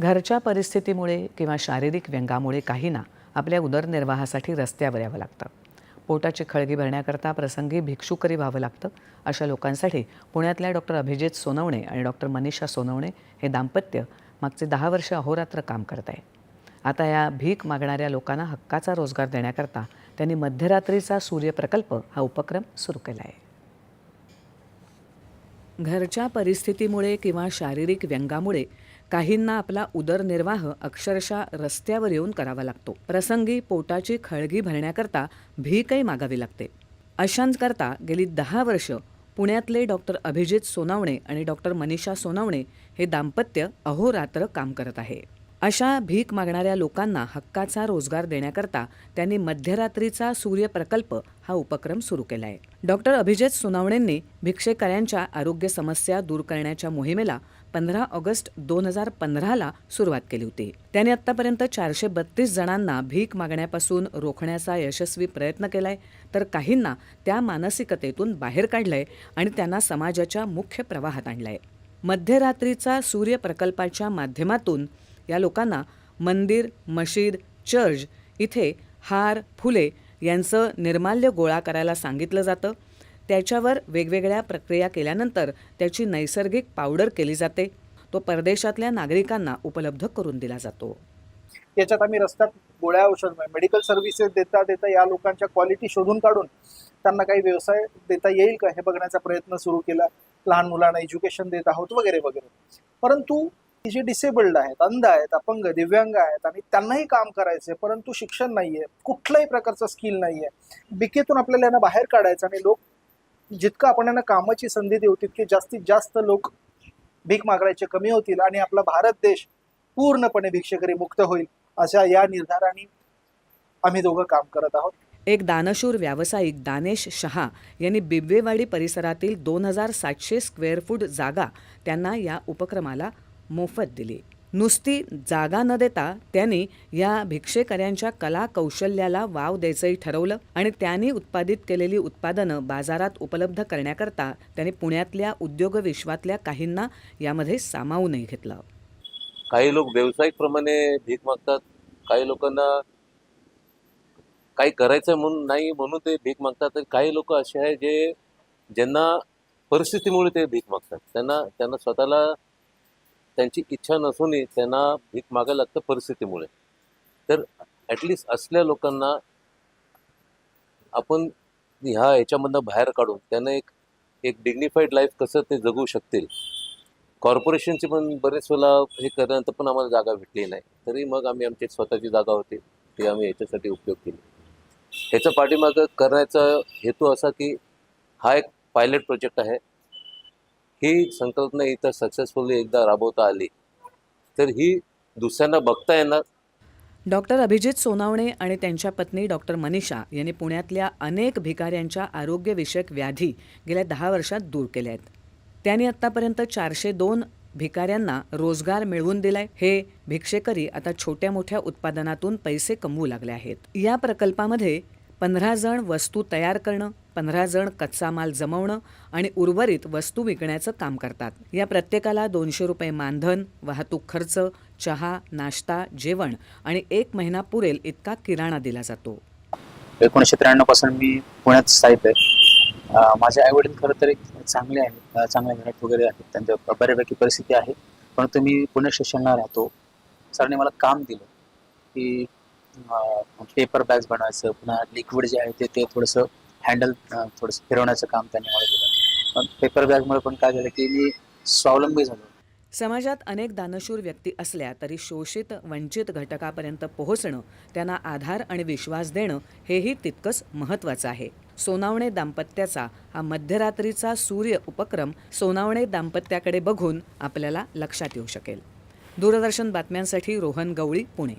घरच्या परिस्थितीमुळे किंवा शारीरिक व्यंगामुळे काहींना आपल्या उदरनिर्वाहासाठी रस्त्यावर यावं लागतं. पोटाची खळगी भरण्याकरता प्रसंगी भिक्षुकरी व्हावं लागतं अशा लोकांसाठी पुण्यातल्या डॉक्टर अभिजित सोनवणे आणि डॉक्टर मनीषा सोनवणे हे दाम्पत्य मागचे दहा वर्ष अहोरात्र काम करत आहे आता या भीक मागणाऱ्या लोकांना हक्काचा रोजगार देण्याकरता त्यांनी मध्यरात्रीचा सूर्यप्रकल्प हा उपक्रम सुरू केला आहे घरच्या परिस्थितीमुळे किंवा शारीरिक व्यंगामुळे काहींना आपला उदरनिर्वाह अक्षरशः रस्त्यावर येऊन करावा लागतो. प्रसंगी पोटाची खळगी भरण्याकरता भीकही मागावी लागते. अशांकरता गेली दहा वर्ष पुण्यातले डॉक्टर अभिजित सोनावणे आणि डॉक्टर मनीषा सोनावणे हे दाम्पत्य अहोरात्र काम करत आहे. अशा भीक मागणाऱ्या लोकांना हक्काचा रोजगार देण्याकरता त्यांनी मध्यरात्रीचा सूर्य प्रकल्प हा उपक्रम सुरू केला आहे डॉक्टर अभिजित सुनावणेंनी भिक्षेकऱ्यांच्या आरोग्य समस्या दूर करण्याच्या मोहिमेला पंधरा ऑगस्ट दोन हजार पंधराला सुरुवात केली होती. त्यांनी आतापर्यंत चारशे बत्तीस जणांना भीक मागण्यापासून रोखण्याचा यशस्वी प्रयत्न केलाय तर काहींना त्या मानसिकतेतून बाहेर काढलंय आणि त्यांना समाजाच्या मुख्य प्रवाहात आणलंय. मध्यरात्रीचा सूर्य प्रकल्पाच्या माध्यमातून या लोकांना मंदिर मशीद चर्च इथे हार फुले यांचं निर्माल्य गोळा करायला सांगितलं जातं. त्याच्यावर वेगवेगळ्या प्रक्रिया केल्यानंतर त्याची नैसर्गिक पावडर केली जाते. तो परदेशातल्या नागरिकांना उपलब्ध करून दिला जातो. त्याच्यात आम्ही रस्त्यात गोळ्या औषध मेडिकल सर्व्हिसेस देता देता या लोकांच्या क्वालिटी शोधून काढून त्यांना काही व्यवसाय देता येईल का? हे बघण्याचा प्रयत्न सुरू केला. लहान मुलांना एज्युकेशन देत आहोत वगैरे वगैरे. परंतु जे डिसेबल्ड आहेत अंध आहेत अपंग दिव्यांग आहेत आणि त्यांनाही काम करायचे परंतु शिक्षण नाहीये कुठल्याही प्रकारचं स्किल नाहीये. बिकेतून आपल्याला यांना बाहेर काढायचं आणि लोक जितकं आपण यांना कामाची संधी देऊ तितके जास्तीत जास्त लोक भीक मागायचे कमी होतील आणि आपला भारत देश पूर्णपणे भिक्षेकरी मुक्त होईल अशा या निर्धाराने आम्ही दोघं काम करत आहोत. एक दानशूर व्यावसायिक दानेश शहा यांनी बिब्वेवाडी परिसरातील दोन हजार सातशे स्क्वेअर फूट जागा त्यांना या उपक्रमाला मोफत दिली. नुसती जागा न देता त्यांनी या भिक्षेकऱ्यांच्या कला कौशल्याला वाव द्यायचंही ठरवलं आणि त्यांनी उत्पादित केलेली उत्पादनं बाजारात उपलब्ध करण्याकरता त्यांनी पुण्यातल्या उद्योग विश्वातल्या काहींना यामध्ये सामावूनही घेतलं. काही लोक व्यावसायिक प्रमाणे भीक मागतात काही लोकांना काही करायचं म्हणून नाही म्हणून ते भीक मागतात. काही लोक असे आहे जे ज्यांना परिस्थितीमुळे ते भीक मागतात. त्यांना त्यांना स्वतःला त्यांची इच्छा नसूनही त्यांना भीक मागायला लागतं परिस्थितीमुळे. तर ॲटलिस्ट असल्या लोकांना आपण ह्या ह्याच्यामधनं बाहेर काढून त्यांना एक एक डिग्निफाईड लाईफ कसं ते जगू शकतील? कॉर्पोरेशनची पण बरेच वेळा हे करण्यानंतर पण आम्हाला जागा भेटली नाही. तरी मग आम्ही आमची स्वतःची जागा होती. ती आम्ही याच्यासाठी उपयोग केली. ह्याचा पाठीमागं करण्याचा हेतू असा की हा एक पायलट प्रोजेक्ट आहे. ही संकल्पना इथं सक्सेसफुली एकदा राबवता आली तर ही दुसऱ्यांना बघता येणार. डॉक्टर अभिजित सोनावणे आणि त्यांच्या पत्नी डॉक्टर मनीषा यांनी पुण्यातल्या अनेक भिकाऱ्यांच्या आरोग्यविषयक व्याधी गेल्या दहा वर्षात दूर केल्या आहेत. त्यांनी आत्तापर्यंत चारशे दोन भिकाऱ्यांना रोजगार मिळवून दिलाय. हे भिक्षेकरी आता छोट्या मोठ्या उत्पादनातून पैसे कमवू लागले आहेत. या प्रकल्पामध्ये पंधरा जण वस्तू तयार करणं पंधरा जण कच्चा माल जमवणं आणि उर्वरित वस्तू विकण्याचं काम करतात. या प्रत्येकाला दोनशे रुपये मानधन वाहतूक खर्च चहा नाश्ता जेवण आणि एक महिना पुरेल इतका किराणा दिला जातो. एकोणीसशे त्र्याण्णवपासून मी पुण्यात स्थायित आहे. माझे आई वडील खरं तर चांगले आहेत. चांगल्या घरात वगैरे आहेत. त्यांच्या बऱ्यापैकी परिस्थिती आहे. परंतु मी पुणे स्टेशनला राहतो. सरांनी मला काम दिलं की पेपर बॅग्स बनवायचं पुन्हा लिक्विड जे आहे ते ते थोडंसं हँडल थोडंसं फिरवण्याचं काम त्यांनी मला दिलं पण पेपर बॅगमुळे पण काय झालं की मी स्वावलंबी झालो. समाजात अनेक दानशूर व्यक्ती असल्या तरी शोषित वंचित घटकापर्यंत पोहोचणं त्यांना आधार आणि विश्वास देणं हेही तितकंच महत्त्वाचं आहे. सोनावणे दाम्पत्याचा हा मध्यरात्रीचा सूर्य उपक्रम सोनावणे दाम्पत्याकडे बघून आपल्याला लक्षात येऊ शकेल. दूरदर्शन बातम्यांसाठी रोहन गवळी पुणे.